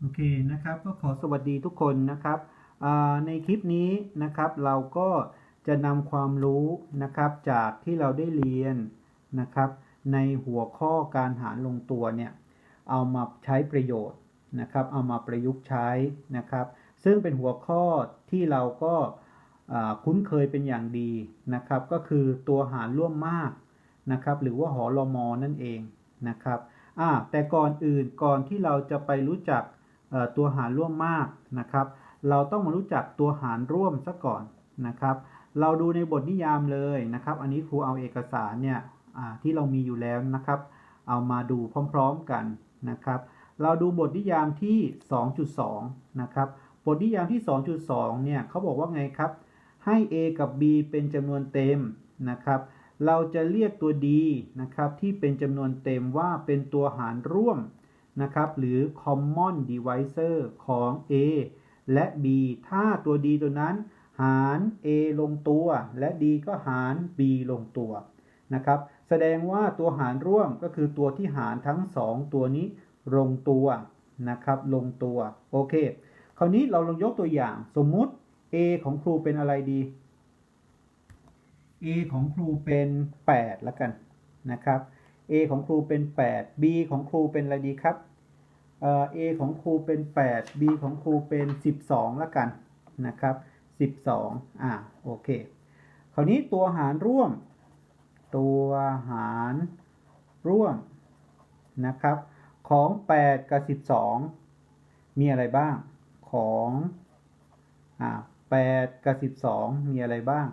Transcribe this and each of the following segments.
โอเคนะครับก็ขอสวัสดีทุกคนนะครับในคลิปนี้นะครับเราก็จะนำความรู้นะครับจากที่เราได้เรียนนะครับในหัวข้อการหารลงตัวเนี่ยเอามาใช้ประโยชน์นะครับเอามาประยุกต์ใช้นะครับ ซึ่งเป็นหัวข้อที่เราก็คุ้นเคยเป็นอย่างดีนะครับ ก็คือตัวหารร่วมมากนะครับหรือว่าหอรมอนั่นเองนะครับอ่าแต่ก่อนอื่นก่อนที่เราจะไปรู้จัก ตัวหารร่วมมากนะครับ เราต้องมารู้จักตัวหารร่วมซะก่อนนะครับ เราดูในบทนิยามเลยนะครับ อันนี้ครูเอาเอกสารเนี่ยที่เรามีอยู่แล้วนะครับ เอามาดูพร้อมๆกันนะครับ เราดูบทนิยามที่ 2.2 นะครับ บทนิยามที่ 2.2 เนี่ยเขาบอกว่าไงครับ ให้ a กับ b เป็นจำนวนเต็มนะครับ เราจะเรียกตัว d นะครับที่เป็นจำนวนเต็มว่าเป็นตัวหารร่วม นะครับหรือ common divisor ของ a และ b ถ้าตัว d ตัวนั้น หาร a ลงตัว และ d ก็หาร b ลงตัวนะครับแสดงว่าตัวหารร่วมก็คือตัวที่หารทั้ง 2 ตัวนี้ลงตัวนะครับลงตัวโอเค คราวนี้เราลองยกตัวอย่างสมมุติ a ของครูเป็นอะไรดี a ของครูเป็น 8 แล้วกันนะครับ a ของครูเป็น 8 b ของครูเป็นอะไรดีครับ เอ่อ a ของครูเป็น 8 b ของครูเป็น 12แล้วกันนะครับ 12อ่าโอเค คราวนี้ตัวหารร่วม ตัวหารร่วมนะครับ ของ 8 กับ 12 มีอะไรบ้างของอ่า8กับ 12 มีอะไรบ้าง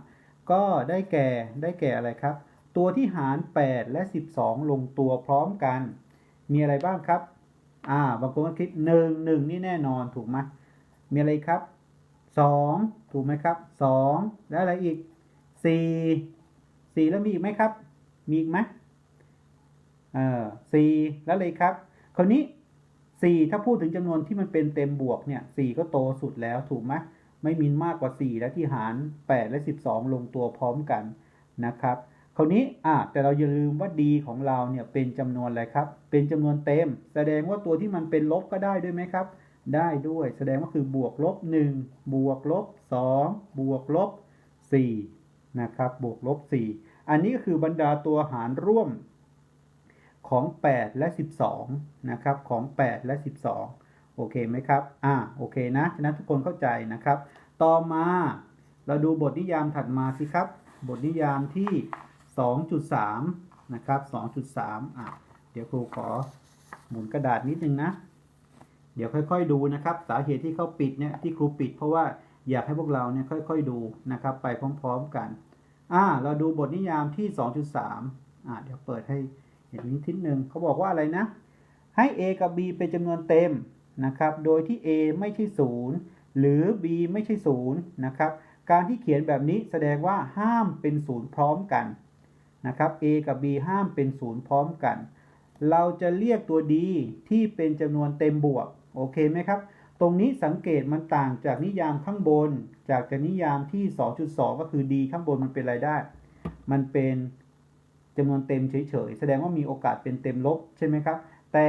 ก็ได้แก่ได้แก่อะไรครับ ตัวที่หาร 8 และ 12 ลงตัวพร้อมกัน มีอะไรบ้างครับ อ่าบางคนก็คิด1 1นี่แน่นอนถูกไหมมีอะไรครับ2ถูกไหมครับ2แล้วอะไรอีก4 4แล้วมีอีกไหมครับ มีอีกไหมเออ4แล้วอะไรครับ คราวนี้4ถ้าพูดถึงจำนวนที่มันเป็นเต็มบวกเนี่ย4ก็โตสุดแล้วถูกไหมไม่มีมากกว่า4แล้วที่หาร8และ12ลงตัวพร้อมกันนะครับ คราวนี้อ่าแต่เราอย่าลืมว่า d ของเราเนี่ยเป็นจำนวนอะไรครับ เป็นจำนวนเต็ม แสดงว่าตัวที่มันเป็นลบก็ได้ด้วยไหมครับ ได้ด้วย แสดงว่าคือบวกลบ1บวกลบ2บวกลบ4นะครับ บวกลบ4อันนี้ก็คือบรรดาตัวหารร่วมของ 8 และ 12 นะครับ ของ 8 และ 12 โอเคไหมครับ อ่า โอเคนะ ฉะนั้นทุกคนเข้าใจนะครับ ต่อมา เราดูบทนิยามถัดมาสิครับ บทนิยามที่ 2.3 นะครับ 2.3 อะ เดี๋ยวครูขอหมุนกระดาษนิดนึงนะ เดี๋ยวค่อยๆดูนะครับ สาเหตุที่เขาปิดเนี่ยที่ครูปิด เพราะว่าอยากให้พวกเราเนี่ยค่อยๆดูนะครับ ไปพร้อมๆกัน อ่า เราดูบทนิยามที่ 2.3 อ่าเดี๋ยวเปิดให้เห็นนิดนึงเขาบอกว่าอะไรนะ ให้ a กับ b เป็นจำนวนเต็มนะครับ โดยที่ a ไม่ใช่ 0 หรือ b ไม่ใช่ 0 นะครับ การที่เขียนแบบนี้แสดงว่าห้ามเป็น 0 พร้อมกัน นะครับ a กับ b ห้ามเป็น0พร้อมกัน เราจะเรียกตัว d ที่เป็นจำนวนเต็มบวก โอเคไหมครับ ตรงนี้สังเกตมันต่างจากนิยามข้างบน จากจากนิยามที่ 2.2 ก็คือ d ข้างบนมันเป็นอะไรได้ มันเป็นจำนวนเต็มเฉยๆ แสดงว่ามีโอกาสเป็นเต็มลบใช่ไหมครับ แต่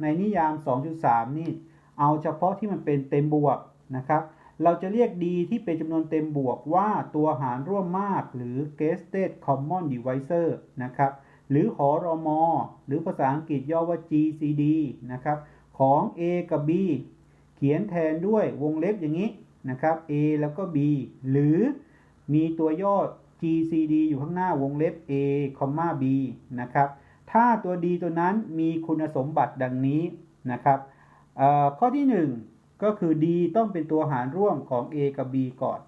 ในนิยาม 2.3 นี่ เอาเฉพาะที่มันเป็นเต็มบวกนะครับ เราจะเรียก d ที่เป็นจำนวนเต็มบวกว่าตัวหารร่วมมากหรือ guessed common divisor นะครับ หรือหอรมอหรือภาษาอังกฤษย่อว่า GCD นะครับ ของ a กับ b เขียนแทนด้วยวงเล็บอย่างนี้นะครับ a แล้วก็ b หรือมีตัวย่อ GCD อยู่ข้างหน้าวงเล็บ a, b นะครับ ถ้าตัว d ตัวนั้นมีคุณสมบัติดังนี้นะครับข้อที่ 1 ก็คือ d ต้องเป็นตัวหารร่วมของ a กับ b ก่อน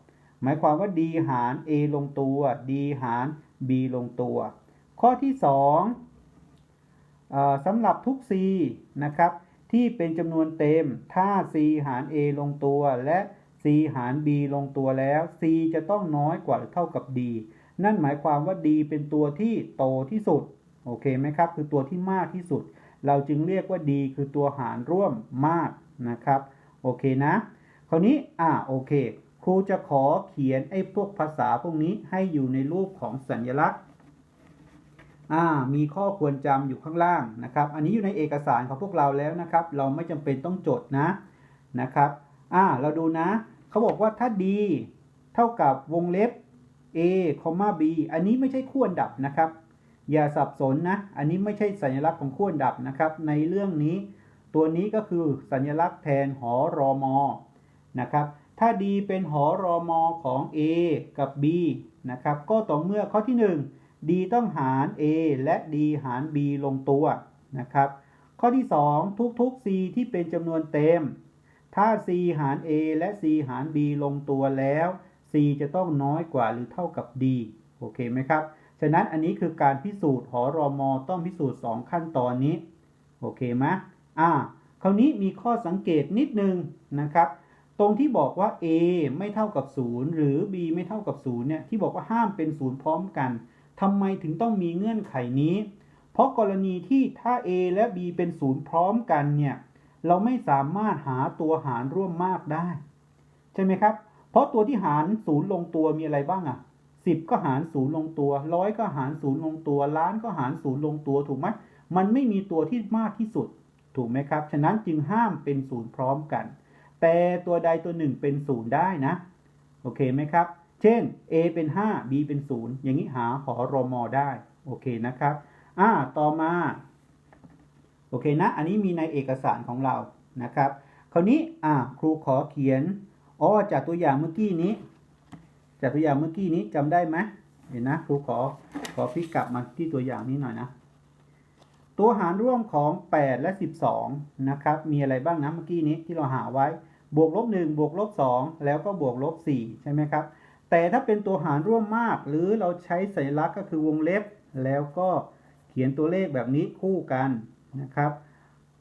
หมายความว่า d หาร a ลงตัว d หาร b ลงตัว ข้อที่2เอ่อสำหรับทุก c นะครับ ที่เป็นจำนวนเต็ม ถ้า c หาร a ลงตัว และ c หาร b ลงตัวแล้ว c จะต้องน้อยกว่าหรือเท่ากับ d นั่นหมายความว่า d เป็นตัวที่โตที่สุด โอเคไหมครับ คือตัวที่มากที่สุด เราจึงเรียกว่า d คือตัวหารร่วมมากนะครับ อเคนะ คราวนี้อ่าโอเค ครูจะขอเขียนไอ้พวกภาษาพวกนี้ให้อยู่ในรูปของสัญลักษณ์อ่ามีข้อควรจำอยู่ข้างล่างนะครับ อันนี้อยู่ในเอกสารของพวกเราแล้วนะครับ เราไม่จำเป็นต้องจดนะนะครับอ่าเราดูนะเขาบอกว่าถ้า d เท่ากับวงเล็บ a, b อันนี้ไม่ใช่ขั้วอันดับนะครับ อย่าสับสนนะ อันนี้ไม่ใช่สัญลักษณ์ของขั้วอันดับนะครับ ในเรื่องนี้ ตัวนี้ก็คือสัญลักษณ์แทนหอรอมอนะครับ ถ้า d เป็นหอรอมอของ a กับ b นะครับ ก็ต่อเมื่อข้อที่ 1 d ต้องหาร a และ d หาร b ลงตัวนะครับ ข้อที่ 2 ทุกๆ c ที่เป็นจำนวนเต็ม ถ้า c หาร a และ c หาร b ลงตัวแล้ว c จะต้องน้อยกว่าหรือเท่ากับ d โอเคไหมครับ ฉะนั้นอันนี้คือการพิสูจน์หอรอมอต้องพิสูจน์ 2 ขั้นตอนนี้ โอเคไหม อ่าคราวนี้มีข้อสังเกตนิดนึงนะครับ ตรงที่บอกว่า a ไม่เท่ากับ 0 หรือ b ไม่เท่ากับ0เนี่ยที่บอกว่าห้ามเป็น 0 พร้อมกันทำไมถึงต้องมีเงื่อนไขนี้ เพราะกรณีที่ถ้า a และ b เป็น 0 พร้อมกันเนี่ยเราไม่สามารถหาตัวหารร่วมมากได้ ใช่ไหมครับ เพราะตัวที่หาร0ลงตัวมีอะไรบ้างอะ่ะ10ก็หาร0ลงตัวร้อยก็หาร0ลงตัวล้านก็หาร0ลงตัวถูกไหมมันไม่มีตัวที่มากที่สุด ถูกไหมครับ ฉะนั้นจึงห้ามเป็น0พร้อมกัน แต่ตัวใดตัวหนึ่งเป็น0ได้นะ โอเคไหมครับ เช่น a เป็น 5 b เป็น 0 อย่างนี้หาหอรอมอได้ โอเคนะครับ อ่า ต่อมา โอเคนะ อันนี้มีในเอกสารของเรา นะครับ คราวนี้ อ่า ครูขอเขียน อ๋อ จากตัวอย่างเมื่อกี้นี้ จากตัวอย่างเมื่อกี้นี้จำได้ไหมเห็นนะ ครูขอ ขอพลิกกลับมาที่ตัวอย่างนี้หน่อยนะ ตัวหารร่วมของ 8 และ 12 นะครับ มีอะไรบ้างนะเมื่อกี้นี้ที่เราหาไว้ บวกลบ 1 บวกลบ 2 แล้วก็บวกลบ 4 ใช่ไหมครับ แต่ถ้าเป็นตัวหารร่วมมาก หรือเราใช้สัญลักษณ์ก็คือวงเล็บ แล้วก็เขียนตัวเลขแบบนี้คู่กันนะครับ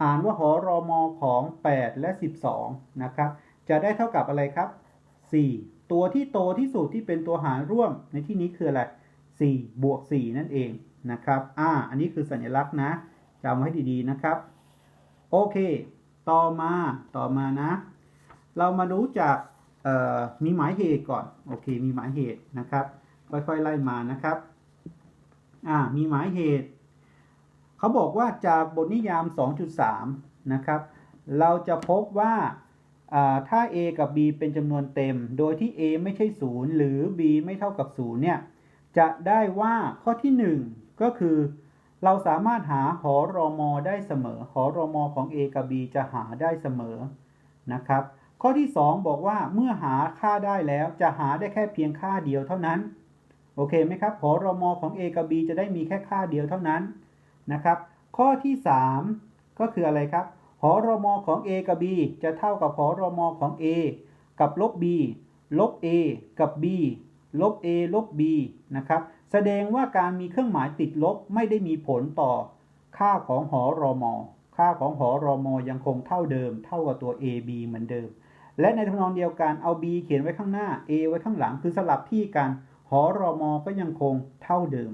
อ่านว่าหอรอมอของ 8 และ 12 นะครับ จะได้เท่ากับอะไรครับ 4 ตัวที่โตที่สุดที่เป็นตัวหารร่วมในที่นี้คืออะไร 4 บวก 4 นั่นเอง นะครับ อ่า อันนี้คือสัญลักษณ์นะจำไว้ดีๆนะครับ โอเค ต่อมา ต่อมานะ เรามารู้จักมีหมายเหตุก่อน โอเค มีหมายเหตุนะครับ ค่อยๆไล่มานะครับ อ่า มีหมายเหตุ เขาบอกว่าจากบทนิยาม 2.3 นะครับ เราจะพบว่าถ้า a กับ b เป็นจำนวนเต็ม โดยที่ a ไม่ใช่ 0 หรือ b ไม่เท่ากับ 0 เนี่ย จะได้ว่าข้อที่ 1 ก็คือเราสามารถหาหอรอมอได้เสมอ หอรอมอของ a กับ b จะหาได้เสมอนะครับ ข้อที่ 2 บอกว่าเมื่อหาค่าได้แล้วจะหาได้แค่เพียงค่าเดียวเท่านั้น โอเคไหมครับ หอรอมอของ a กับ b จะได้มีแค่ค่าเดียวเท่านั้นนะครับ ข้อที่ 3 ก็คืออะไรครับ หอรมอของ a กับ b จะเท่ากับหอรมอของ a กับลบ b ลบ a กับ b ลบ a ลบ b นะครับ แสดงว่าการมีเครื่องหมายติดลบไม่ได้มีผลต่อ ค่าของหอรอมอค่าของหอรอมอยังคงเท่าเดิม เท่ากับตัว a b เหมือนเดิม และในทำนองเดียวกันเอา b เขียนไว้ข้างหน้า a ไว้ข้างหลังคือสลับที่กันหอรอมอก็ยังคงเท่าเดิม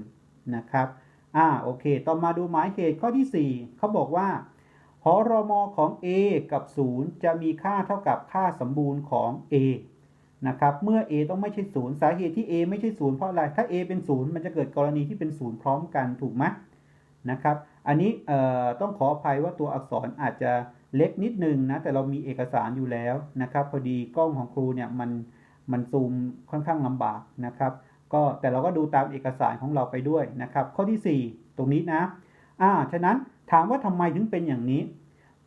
นะครับอ่าโอเค ต่อมาดูหมายเหตุข้อที่ 4 เขาบอกว่าหอรอมอของ a กับ 0 จะมีค่าเท่ากับค่าสมบูรณ์ของ a นะครับเมื่อ a ต้องไม่ใช่0สาเหตุที่ a ไม่ใช่0เพราะอะไรถ้า a เป็น0มันจะเกิดกรณีที่เป็น0พร้อมกันถูกไหมนะครับอันนี้ต้องขออภัยว่าตัวอักษรอาจจะเล็กนิดนึงนะแต่เรามีเอกสารอยู่แล้วนะครับพอดีกล้องของครูเนี่ยมันมันซูมค่อนข้างลำบากนะครับก็แต่เราก็ดูตามเอกสารของเราไปด้วยนะครับข้อที่ 4 ตรงนี้นะอ่าฉะนั้นถามว่าทำไมถึงเป็นอย่างนี้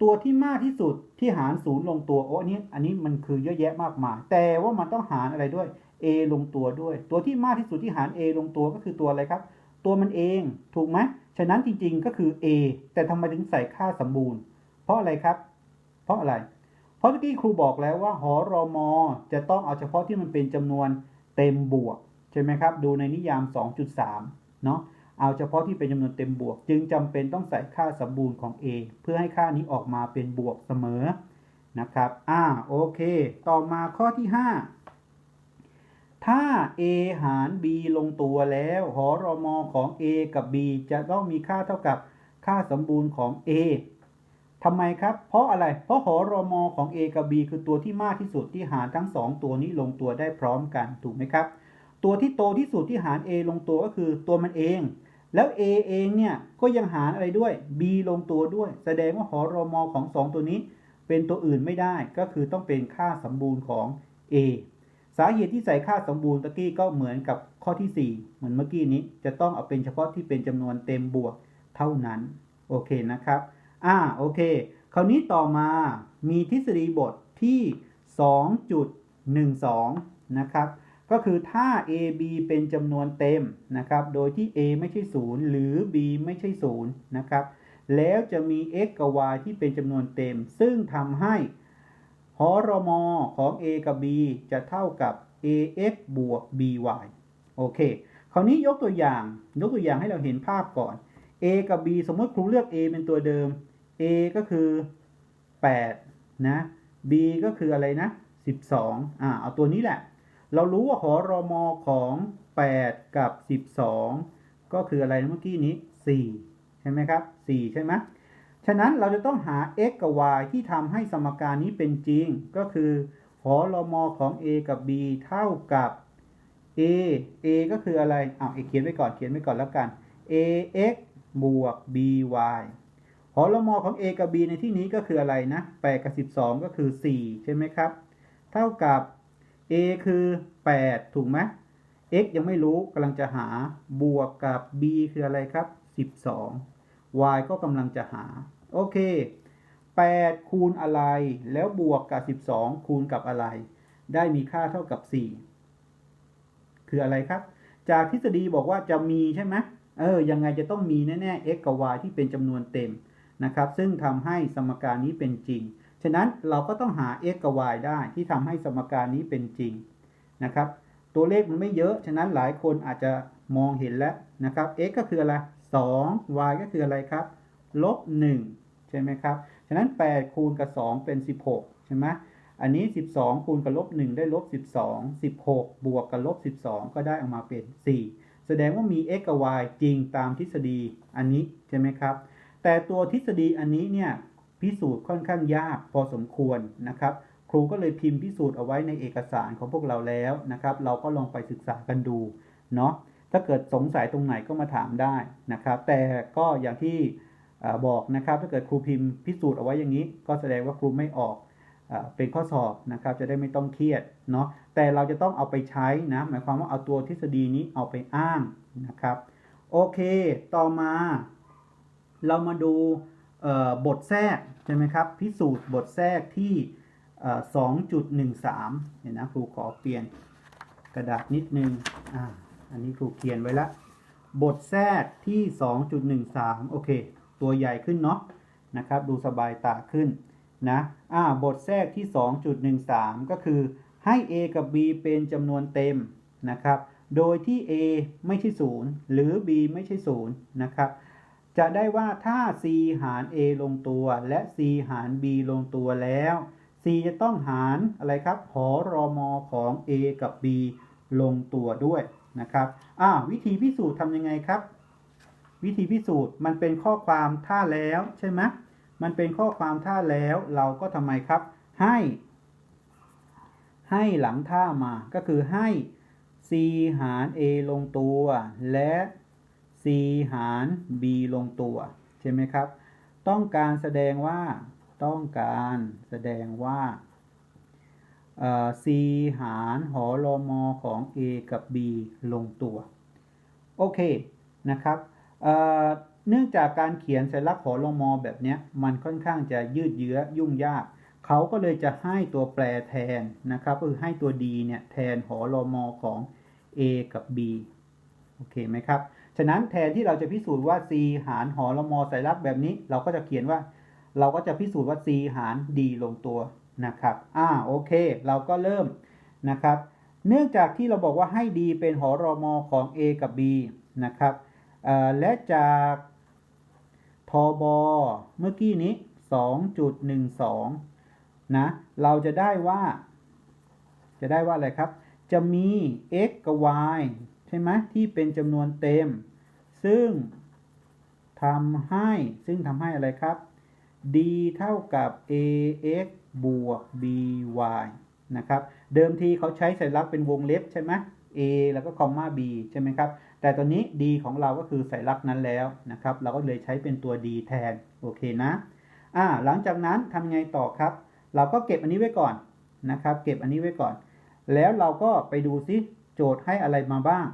ตัวที่มากที่สุดที่หารศูนย์ลงตัวโอ้อันนี้อันนี้มันคือเยอะแยะมากมาย แต่ว่ามันต้องหารอะไรด้วย a ลงตัวด้วย ตัวที่มากที่สุดที่หาร a ลงตัวก็คือตัวอะไรครับ ตัวมันเองถูกไหมฉะนั้นจริงๆก็คือ a แต่ทำไมถึงใส่ค่าสมบูรณ์ เพราะอะไรครับ เพราะอะไร เพราะเมื่ครูบอกแล้วว่าหอรอมอจะต้องเอาเฉพาะที่มันเป็นจำนวนเต็มบวกใช่ไหมครับ ดูในนิยาม 2.3 เนาะ เอาเฉพาะที่เป็นจำนวนเต็มบวก จึงจำเป็นต้องใส่ค่าสมบูรณ์ของ a เพื่อให้ค่านี้ออกมาเป็นบวกเสมอนะครับอ่าโอเค ต่อมาข้อที่ 5 ถ้า a หาร b ลงตัวแล้วหอรอมอของ a กับ b จะต้องมีค่าเท่ากับค่าสมบูรณ์ของ a ทำไมครับ เพราะอะไร เพราะหอรอมอของ a กับ b คือตัวที่มากที่สุดที่หารทั้ง 2 ตัวนี้ลงตัวได้พร้อมกันถูกไหมครับ ตัวที่โตที่สุดที่หาร a ลงตัวก็คือตัวมันเอง แล้ว a เองเนี่ยก็ยังหารอะไรด้วย b ลงตัวด้วย แสดงว่าหอรอมอของ 2 ตัวนี้เป็นตัวอื่นไม่ได้ก็คือต้องเป็นค่าสมบูรณ์ของ a สาเหตุที่ใส่ค่าสมบูรณ์ตะกี้ก็เหมือนกับข้อที่ 4 เหมือนเมื่อกี้นี้จะต้องเอาเป็นเฉพาะที่เป็นจำนวนเต็มบวกเท่านั้น โอเคนะครับ อ่าโอเค คราวนี้ต่อมามีทฤษฎีบทที่ 2.12 นะครับ ก็คือถ้า a b เป็นจำนวนเต็มนะครับ โดยที่ a ไม่ใช่ 0 หรือ b ไม่ใช่ 0 นะครับ แล้วจะมี x กับ y ที่เป็นจำนวนเต็ม ซึ่งทำให้หอรมอของ a กับ b จะเท่ากับ ax บวก by โอเค คราวนี้ยกตัวอย่าง ยกตัวอย่างให้เราเห็นภาพก่อน a กับ b สมมติครูเลือก a เป็นตัวเดิม a ก็คือ8นะ b ก็คืออะไรนะ 12อ่าเอาตัวนี้แหละ เรารู้ว่าหอรอมอของ 8 กับ 12 ก็คืออะไรนเมื่อกี้นี้ 4 ใช่ไหมครับ 4 ใช่ไหมฉะนั้นเราจะต้องหา x กับ y ที่ทำให้สมการนี้เป็นจริง ก็คือหอรอมอของ a กับ b เท่ากับ a a ก็คืออะไรอ้าวเขียนไว้ก่อนเขียนไว้ก่อนแล้วกัน ax บวก by หอรมอของ a กับ b ในที่นี้ก็คืออะไรนะ8กับ 12 ก็คือ 4 ใช่ไหมครับ เท่ากับ a คือ 8 ถูกไหม x ยังไม่รู้กำลังจะหาบวกกับ b คืออะไรครับ 12 y ก็กำลังจะหา โอเค 8 คูณอะไร แล้วบวกกับ 12 คูณกับอะไร ได้มีค่าเท่ากับ 4 คืออะไรครับ จากทฤษฎีบอกว่าจะมีใช่ไหมเออ ยังไงจะต้องมีแน่ๆ x กับ y ที่เป็นจำนวนเต็มนะครับ ซึ่งทำให้สมการนี้เป็นจริงะนั้นเราก็ต้องหา x กับ y ได้ที่ทำให้สมการนี้เป็นจริงนะครับ ตัวเลขมันไม่เยอะ ฉะนั้นหลายคนอาจจะมองเห็นแล้วนะครับ x ก็คืออะไร 2 y ก็คืออะไรครับ ลบ 1 ใช่ไหมครับ ฉะนั้น 8 คูณกับ 2 เป็น 16 ใช่ไหมอันนี้ 12 คูณกับลบ 1 ได้ลบ 12 16 บวกกับลบ 12 ก็ได้ออกมาเป็น 4 แสดงว่ามี x กับ y จริงตามทฤษฎีอันนี้ใช่ไหมครับ แต่ตัวทฤษฎีอันนี้เนี่ย พิสูจน์ค่อนข้างยากพอสมควรนะครับ ครูก็เลยพิมพ์พิสูจน์เอาไว้ในเอกสารของพวกเราแล้วนะครับ เราก็ลองไปศึกษากันดูเนาะถ้าเกิดสงสัยตรงไหนก็มาถามได้นะครับ แต่ก็อย่างที่บอกนะครับถ้าเกิดครูพิมพ์พิสูจน์เอาไว้อย่างนี้ ก็แสดงว่าครูไม่ออกเป็นข้อสอบนะครับ จะได้ไม่ต้องเครียดเนาะแต่เราจะต้องเอาไปใช้นะ หมายความว่าเอาตัวทฤษฎีนี้เอาไปอ้างนะครับ โอเค ต่อมา เรามาดู บทแทรกใช่ไหมครับ พิสูจน์บทแทรกที่เอ่อ2.13 เนี่ยนะครูขอเปลี่ยนกระดาษนิดนึงอ่าอันนี้ครูเขียนไว้ละบทแทรกที่ 2.13 โอเค ตัวใหญ่ขึ้นเนาะนะครับ ดูสบายตาขึ้นนะอ่าบทแทรกที่ 2.13 ก็คือให้ a กับ b เป็นจำนวนเต็มนะครับ โดยที่ a ไม่ใช่ 0 หรือ b ไม่ใช่ 0 นะครับ จะได้ว่าถ้า c หาร a ลงตัว และ c หาร b ลงตัวแล้ว c จะต้องหารอะไรครับหอรอมอของ a กับ b ลงตัวด้วยนะครับอ่าวิธีพิสูจน์ทำยังไงครับ วิธีพิสูจน์มันเป็นข้อความท่าแล้วใช่ไหมมันเป็นข้อความท่าแล้วเราก็ทำไมครับ ให้ ให้หลังท่ามาก็คือให้ c หาร a ลงตัว และ c หาร b ลงตัว ใช่ไหมครับ ต้องการแสดงว่าต้องการแสดงว่าเอ่อ c หารหอรอมอของ a กับ b ลงตัว โอเคนะครับเอ่อเนื่องจากการเขียนสัญลักษณ์หอรอมอแบบนี้มันค่อนข้างจะยืดเยื้อยุ่งยาก เขาก็เลยจะให้ตัวแปรแทนนะครับก็คือให้ตัว d เนี่ยแทนหอรอมอของ a กับ b โอเคไหมครับ ฉะนั้นแทนที่เราจะพิสูจน์ว่า c หารหอรอมอสัญลักแบบนี้ เราก็จะเขียนว่า เราก็จะพิสูจน์ว่า c หาร d ลงตัวนะครับ อ่าโอเค เราก็เริ่มนะครับ เนื่องจากที่เราบอกว่าให้ d เป็นหอรอมอของ a กับ b นะครับอ่อและจากทบเมื่อกี้นี้ 2.12 นะ เราจะได้ว่า จะได้ว่าอะไรครับ จะมี x กับ y ใช่ไหมที่เป็นจำนวนเต็ม ซึ่งทำให้ซึ่งทำให้อะไรครับ d เท่ากับ ax บวก by นะครับ เดิมทีเขาใช้สัญลักษณ์เป็นวงเล็บใช่ไหม a แล้วก็คอมมา b ใช่ไหมครับ แต่ตอนนี้ d ของเราก็คือสัญลักษณ์นั้นแล้วนะครับ เราก็เลยใช้เป็นตัว d แทน โอเคนะอ่าหลังจากนั้นทำไงต่อครับ เราก็เก็บอันนี้ไว้ก่อนนะครับ เก็บอันนี้ไว้ก่อน แล้วเราก็ไปดูซิ โจทย์ให้อะไรมาบ้าง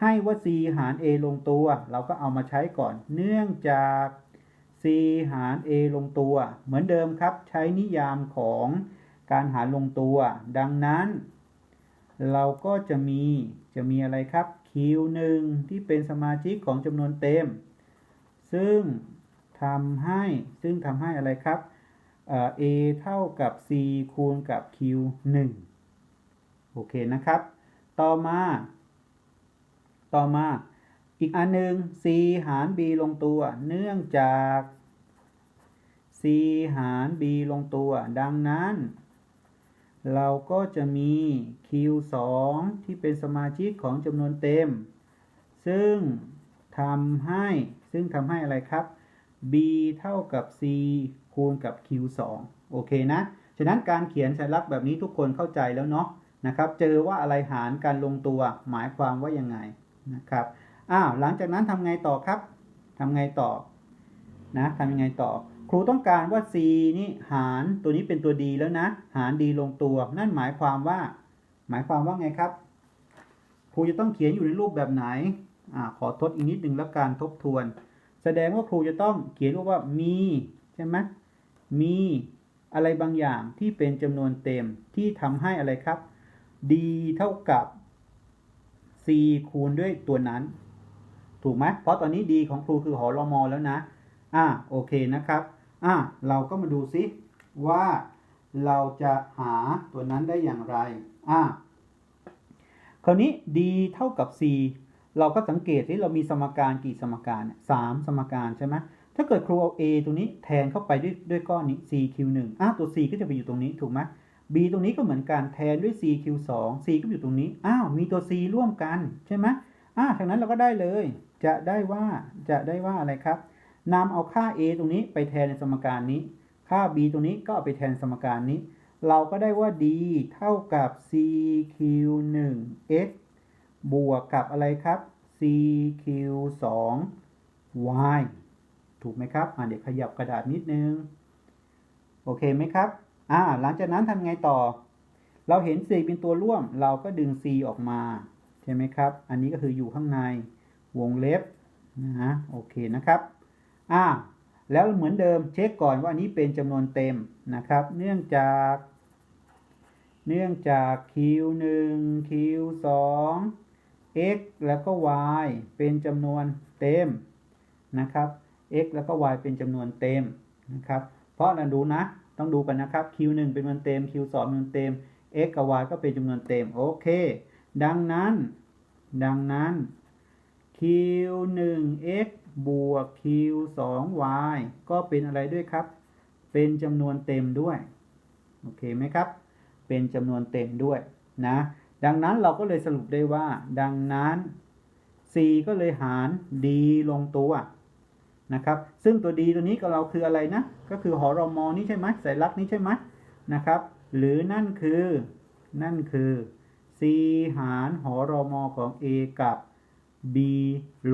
ให้ว่า c หาร a ลงตัว เราก็เอามาใช้ก่อน เนื่องจาก c หาร a ลงตัว เหมือนเดิมครับ ใช้นิยามของการหารลงตัว ดังนั้น เราก็จะมีจะมีอะไรครับ q 1 ที่เป็นสมาชิกของจำนวนเต็ม ซึ่งทำให้ซึ่งทำให้อะไรครับ a เท่ากับ c คูณกับ q 1โอเคนะครับ ต่อมา ต่อมา อีกอันหนึ่ง c หาร b ลงตัว เนื่องจาก c หาร b ลงตัว ดังนั้น เราก็จะมี q 2ที่เป็นสมาชิกของจำนวนเต็ม ซึ่งทำให้ ซึ่งทำให้อะไรครับ b เท่ากับ c คูณกับ q 2โอเคนะ ฉะนั้นการเขียนสัญลักษณ์แบบนี้ทุกคนเข้าใจแล้วเนาะ นะครับ เจอว่าอะไรหารการลงตัวหมายความว่ายังไงนะครับอ้าวหลังจากนั้นทำไงต่อครับทำไงต่อนะทำยังไงต่อ ครูต้องการว่า c นี่หารตัวนี้เป็นตัว d แล้วนะ หาร d ลงตัว นั่นหมายความว่า หมายความว่าไงครับ ครูจะต้องเขียนอยู่ในรูปแบบไหนอ่าขอทดอีกนิดหนึ่งแล้วการทบทวน แสดงว่าครูจะต้องเขียนว่ามีใช่ไหมมีอะไรบางอย่างที่เป็นจำนวนเต็มที่ทำให้อะไรครับ d เท่ากับ c คูณด้วยตัวนั้น ถูกไหมเพราะตอนนี้ d ของครูคือหอรอมอแล้วนะ อ่าโอเคนะครับ อ่าเราก็มาดูซิว่าเราจะหาตัวนั้นได้อย่างไร อ่าคราวนี้ d เท่ากับ c เราก็สังเกตที่เรามีสมการกี่สมการเนี่ยสามสมการใช่ไหมถ้าเกิดครูเอา a ตัวนี้แทนเข้าไปด้วยด้วยก้อนนี้ c q 1อะตัว c ก็จะไปอยู่ตรงนี้ถูกไหม b ตรงนี้ก็เหมือนกันแทนด้วย c q 2 c ก็อยู่ตรงนี้ อ้าว มีตัว c ร่วมกันใช่ไหมอ่าทางนั้นเราก็ได้เลย จะได้ว่า จะได้ว่าอะไรครับนำเอาค่า a ตรงนี้ไปแทนในสมการนี้ ค่า b ตรงนี้ก็เอาไปแทนสมการนี้ เราก็ได้ว่า d เท่ากับ c q 1 x บวกกับอะไรครับ c q 2 y ถูกไหมครับ อ่าเดี๋ยวขยับกระดาษนิดนึง โอเคไหมครับ อ่า หลังจากนั้นทำไงต่อ เราเห็น c เป็นตัวร่วม เราก็ดึง c ออกมา ใช่ไหมครับ อันนี้ก็คืออยู่ข้างในวงเล็บนะฮะโอเคนะครับ อ่า แล้วเหมือนเดิมเช็คก่อนว่าอันนี้เป็นจำนวนเต็มนะครับ เนื่องจาก เนื่องจาก q 1 q 2 x แล้วก็ y เป็นจำนวนเต็มนะครับ x แล้วก็ y เป็นจำนวนเต็มนะครับ เพราะเราดูนะ ต้องดูกันนะครับ q 1 เป็นจำนวนเต็ม q 2 เป็นจำนวนเต็ม x กับ y ก็เป็นจำนวนเต็ม โอเค ดังนั้น ดังนั้น q 1 x บวก q 2 y ก็เป็นอะไรด้วยครับ เป็นจำนวนเต็มด้วย โอเคไหมครับ เป็นจำนวนเต็มด้วยนะ ดังนั้นเราก็เลยสรุปได้ว่า ดังนั้น c ก็เลยหาร d ลงตัว นะครับ ซึ่งตัว d ตัวนี้กับเราคืออะไรนะ ก็คือหอรอมอนี่ใช่ไหมสัญลักษณ์นี้ใช่ไหมนะครับ หรือนั่นคือ นั่นคือ c หารหอรอมอของ a กับ b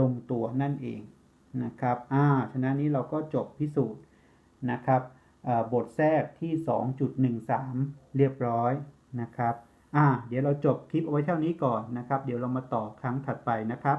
ลงตัวนั่นเองนะครับ อ่า ฉะนั้นนี้เราก็จบพิสูจน์นะครับบทแทรกที่ 2.13 เรียบร้อยนะครับ อ่า เดี๋ยวเราจบคลิปเอาไว้เท่านี้ก่อนนะครับ เดี๋ยวเรามาต่อครั้งถัดไปนะครับ